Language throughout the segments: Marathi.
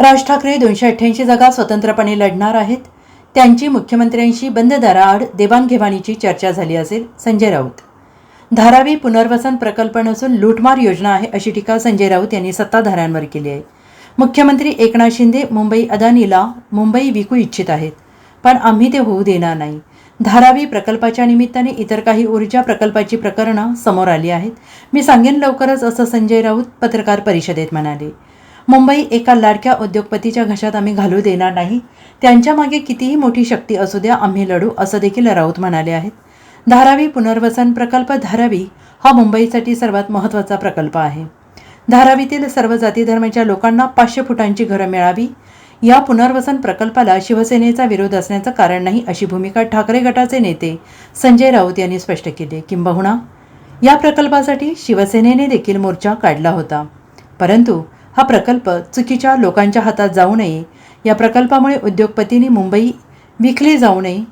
राज ठाकरे दोनशे अठ्ठ्याऐंशी जागा स्वतंत्रपणे लढणार आहेत. त्यांची मुख्यमंत्र्यांशी बंद दाराआड देवाणघेवाणीची चर्चा झाली असेल संजय राऊत. धारावी पुनर्वसन प्रकल्प नसून लूटमार योजना आहे अशी टीका संजय राऊत यांनी सत्ताधाऱ्यांवर केली आहे. मुख्यमंत्री एकनाथ शिंदे मुंबई अदानीला मुंबई विकू इच्छित आहेत पण आम्ही ते होऊ देणार नाही. धारावी प्रकल्पाच्या निमित्ताने इतर काही ऊर्जा प्रकल्पाची प्रकरणं समोर आली आहेत. मी सांगेन लवकरच असं संजय राऊत पत्रकार परिषदेत म्हणाले. मुंबई एका लाडक्या उद्योगपतीच्या घशात आम्ही घालू देणार नाही. त्यांच्या मागे कितीही मोठी शक्ती असू द्या आम्ही लढू असं देखील राऊत म्हणाले आहेत. धारावी पुनर्वसन प्रकल्प धारावी हा मुंबईसाठी सर्वात महत्त्वाचा प्रकल्प आहे. धारावीतील सर्व जाती धर्माच्या लोकांना पाचशे फुटांची घरं मिळावी. या पुनर्वसन प्रकल्पाला शिवसेनेचा विरोध असण्याचं कारण नाही अशी भूमिका ठाकरे गटाचे नेते संजय राऊत यांनी स्पष्ट केली. किंबहुना या प्रकल्पासाठी शिवसेनेने देखील मोर्चा काढला होता. परंतु हा प्रकल्प चुकीच्या लोकांच्या हातात जाऊ नये. या प्रकल्पामुळे उद्योगपतींनी मुंबई विकली जाऊ नये.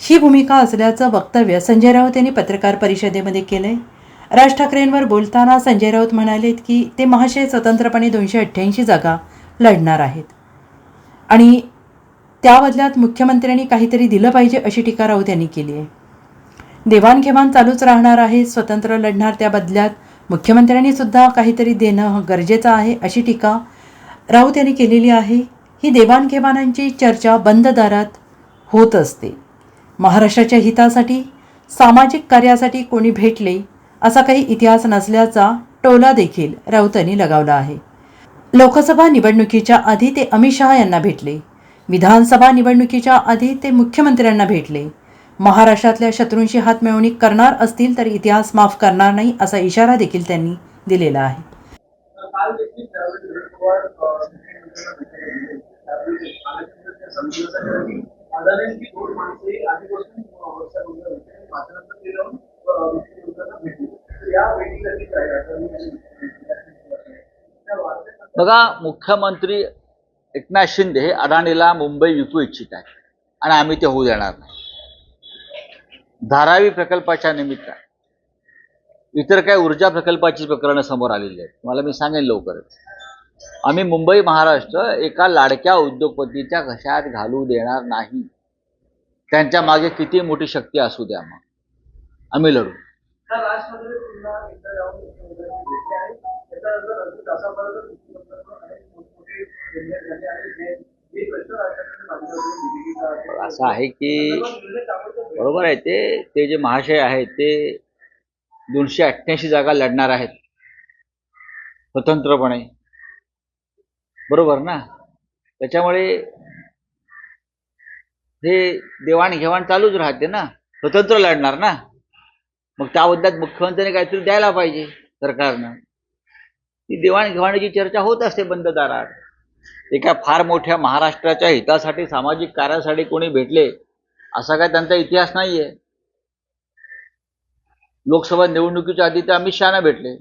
ही भूमिका असल्याचं वक्तव्य संजय राऊत यांनी पत्रकार परिषदेमध्ये केलंय. राज ठाकरेंवर बोलताना संजय राऊत म्हणालेत की ते महाशय स्वतंत्रपणे दोनशे अठ्ठ्याऐंशी जागा लढणार आहेत. आणि त्या बदल्यात मुख्यमंत्र्यांनी काहीतरी दिलं पाहिजे अशी टीका राऊत यांनी केली आहे. देवाणघेवाण चालूच राहणार आहे. स्वतंत्र लढणार त्या बदल्यात मुख्यमंत्र्यांनी सुद्धा काहीतरी देणं गरजेचं आहे अशी टीका राऊत यांनी केलेली आहे. ही देवाणघेवाणांची चर्चा बंद दारात होत असते. महाराष्ट्राच्या हितासाठी सामाजिक कार्यासाठी कोणी भेटले असा काही इतिहास नसल्याचा टोला देखील राऊतांनी लगावला आहे. लोकसभा निवडणुकीच्या आधी ते अमित शहा यांना भेटले. विधानसभा निवडणुकीच्या आधी ते मुख्यमंत्र्यांना भेटले. महाराष्ट्रातल्या शत्रूंशी हातमिळवणी करणार असतील तर इतिहास माफ करणार नाही असा इशारा देखील त्यांनी दिलेला आहे. बघा मुख्यमंत्री एकनाथ शिंदे हे अडाणीला मुंबई विकू इच्छित आहेत आणि आम्ही ते होऊ देणार नाही. धारावी प्रकल्पाच्या निमित्ताने इतर काही ऊर्जा प्रकल्पाची प्रकरणं समोर आलेली आहेत. तुम्हाला मी सांगेन लवकरच. आम्ही मुंबई महाराष्ट्र एका लाडक्या उद्योगपतीच्या घशात घालू देणार नाही. त्यांच्या मागे किती मोठी शक्ती असू द्या मग. आम्ही लढू. असं आहे की बरोबर आहे. ते ते जे महाशय आहेत ते दोनशे अठ्ठ्याऐंशी जागा लढणार आहेत. स्वतंत्रपणे. बरोबर ना? त्याच्यामुळे हे देवाणघेवाण चालूच राहते ना? स्वतंत्र लढणार ना? मग त्याबद्दल मुख्यमंत्र्यांनी काहीतरी द्यायला पाहिजे सरकारनं. ती देवाणघेवाणीची चर्चा होत असते बंद दारात. एका फार मोठ्या महाराष्ट्राच्या हितासाठी सामाजिक कार्यासाठी कोणी भेटले असा काय त्यांचा इतिहास नाहीये. लोकसभा निवडणुकीच्या आधी ते अमित शहाना भेटले.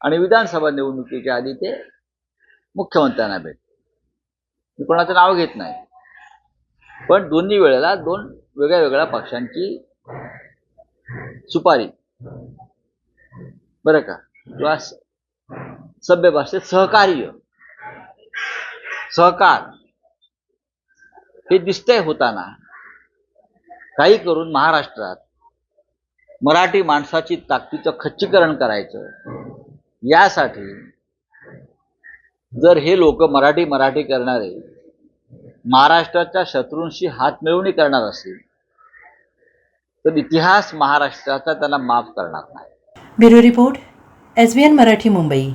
आणि विधानसभा निवडणुकीच्या आधी ते मुख्यमंत्र्यांना भेटले. मी कोणाचं नाव घेत नाही. पण दोन्ही वेळेला दोन वेगळ्या वेगळ्या पक्षांची सुपारी. बरं का? किंवा सभ्य भाषेत सहकार्य. सहकार. हे दिसतंय होताना. काही करून महाराष्ट्रात मराठी माणसाची ताकदीचं खच्चीकरण करायचं यासाठी जर हे लोक मराठी मराठी करणारे महाराष्ट्राच्या शत्रूंशी हात मिळवणी करणार असतील तर इतिहास महाराष्ट्राचा त्यांना माफ करणार नाही. Bureau report S Marathi Mumbai.